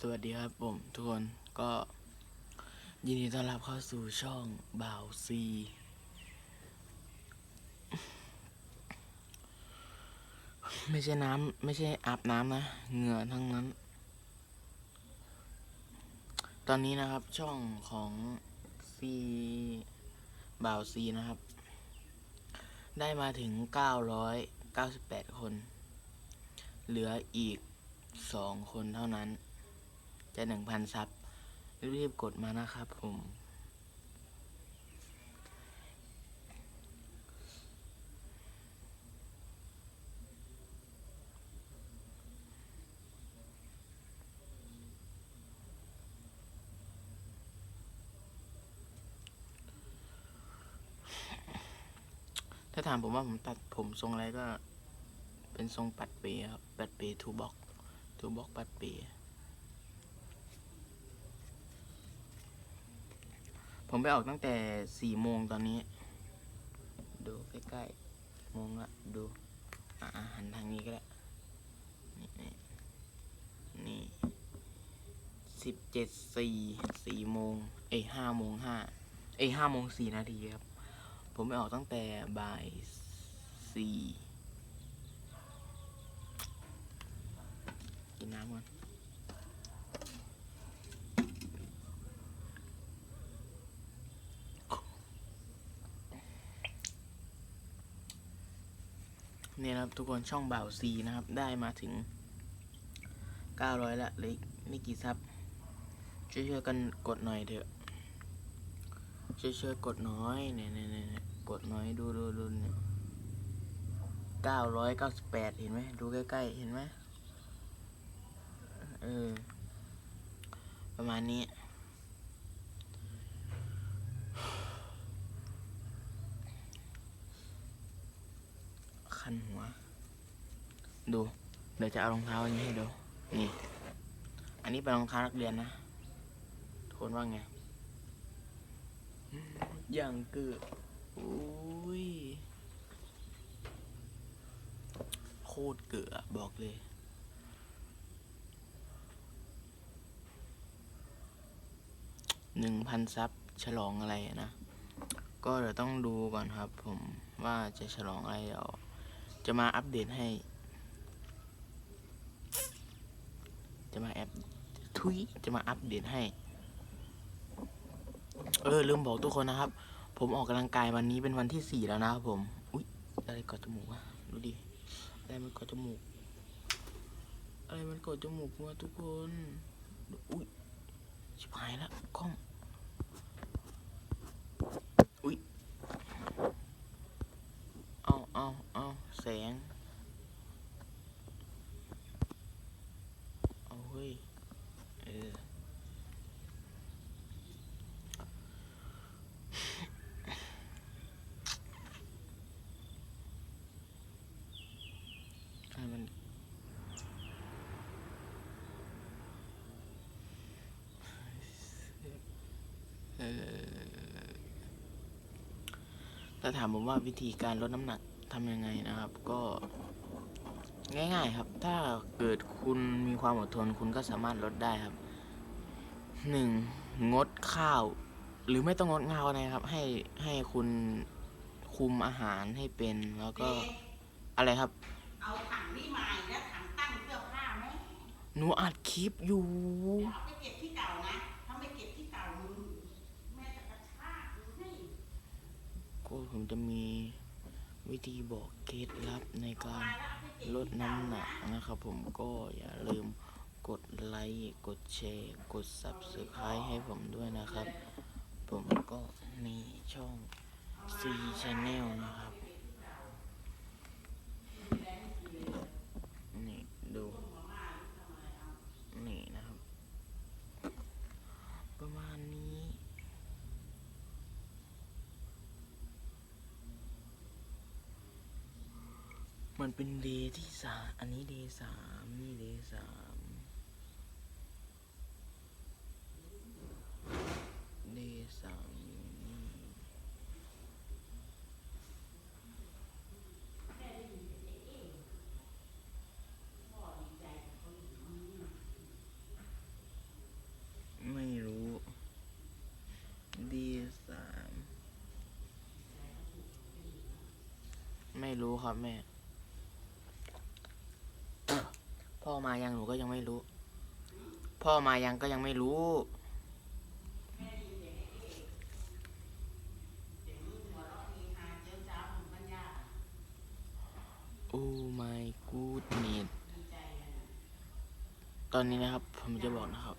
สวัสดีครับผมทุกคนก็ยินดีต้อนรับเข้าสู่ช่องบ่าวซีไม่ใช่น้ำไม่ใช่อาบน้ำนะเหงื่อทั้งนั้น ตอนนี้นะครับช่องของซีบ่าวซีนะครับ ได้มาถึง 998 คน เหลืออีก 2 คนเท่านั้น จะหนึ่งพันซับรีบๆกดมานะครับผมถ้าถามผมว่าผมตัดผมทรงอะไรก็เป็นทรงปัดเปียครับ ปัดเปียทูบ็อกทูบ็อกปัดเปีย ผมไปออกตั้งแต่สี่โมงตอนนี้ ดูใกล้ๆโมงละดูอ่าหันทางนี้ก็ได้ นี่นี่นี่สิบเจ็ดสี่สี่โมงเอ้ห้าโมงห้าเอ้ห้าโมงสี่นาทีครับ ผมไปออกตั้งแต่บ่ายสี่กินน้ำก่อน เนี่ยนะครับทุกคนช่องบ่าวซีนะครับ ได้มาถึง 900 ละเลยไม่กี่ซับช่วยๆกันกดหน่อยเถอะช่วยๆกดน้อยเนี่ยเนี่ยเนี่ยกดน้อยดูดูดูเนี่ย998เห็นไหมดูใกล้ๆเห็นไหมเออประมาณนี้ คันหัว ดูเดี๋ยวจะเอารองเท้าอันนี้ให้ดูนี่ อันนี้เป็นรองเท้านักเรียนนะทนว่าไงอย่างเกือบอุ้ยโคตรเกือบบอกเลย หนึ่งพันซับฉลองอะไรนะ ก็เดี๋ยวต้องดูก่อนครับผมว่าจะฉลองอะไรเดี๋ยว จะมาอัปเดตให้ จะมาแอปทุยจะมาอัปเดตให้ เออลืมบอกทุกคนนะครับ ผมออกกำลังกายวันนี้เป็นวันที่สี่แล้วนะครับผม อุ๊ยอะไรกดจมูกวะดูดิอะไรมันกดจมูก อะไรมันกดจมูกวะทุกคน อุ๊ยชิบหายแล้วกล้อง อุ๊ย เอาเอาเอา แสง เอาเฮ้ย เออ ให้มันถ้าถามผมว่าวิธีการลดน้ำหนัก ทำยังไงนะครับก็ง่ายๆครับ ถ้าเกิดคุณมีความอดทนคุณก็สามารถลดได้ครับหนึ่งงดข้าว หรือไม่ต้องงดข้าวนะครับ ให้ให้คุณคุมอาหารให้เป็นแล้วก็อะไรครับ เอาถังนี่มาอีกแล้วถังตั้งเสื้อผ้าไหมหนูอัดคลิปอยู่เอาไปเก็บที่เก่านะถ้าไม่เก็บที่เก่ามึงแม่จะกระชากมึงให้ก็ผมจะมี วิธีบอกเคล็ดลับในการลดน้ำหนักนะครับผมก็อย่าลืมกดไลค์กดแชร์ กด Subscribe ให้ผมด้วยนะครับ ผมก็มีช่อง C Channel นะครับ มันเป็นเดที่สามอันนี้เดสามนี่เดสามเดสามไม่รู้เดย์สามไม่รู้ครับแม่ มายังหนูก็ยังไม่รู้ พ่อมายังก็ยังไม่รู้แม่ได้ไอ้เอกเสียงหัวเราะเฮฮาเจ้าจ้าวของปัญญาโอ้ my goodness ดีใจกันนะตอนนี้นะครับ ผมจะบอกนะครับ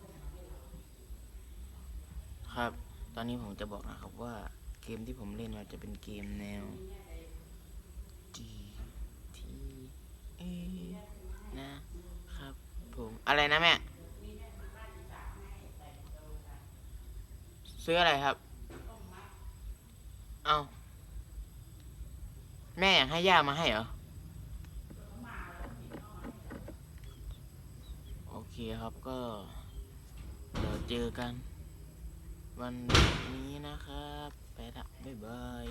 ครับ ตอนนี้ผมจะบอกนะครับว่าเกมที่ผมเล่นมันจะเป็นเกมแนว G T A อะไรนะแม่ ซื้ออะไรครับ เอาแม่อยากให้ย่ามาให้เหรอ โอเคครับก็เดี๋ยวเจอกัน วันนี้นะครับ ไปละบ๊ายบาย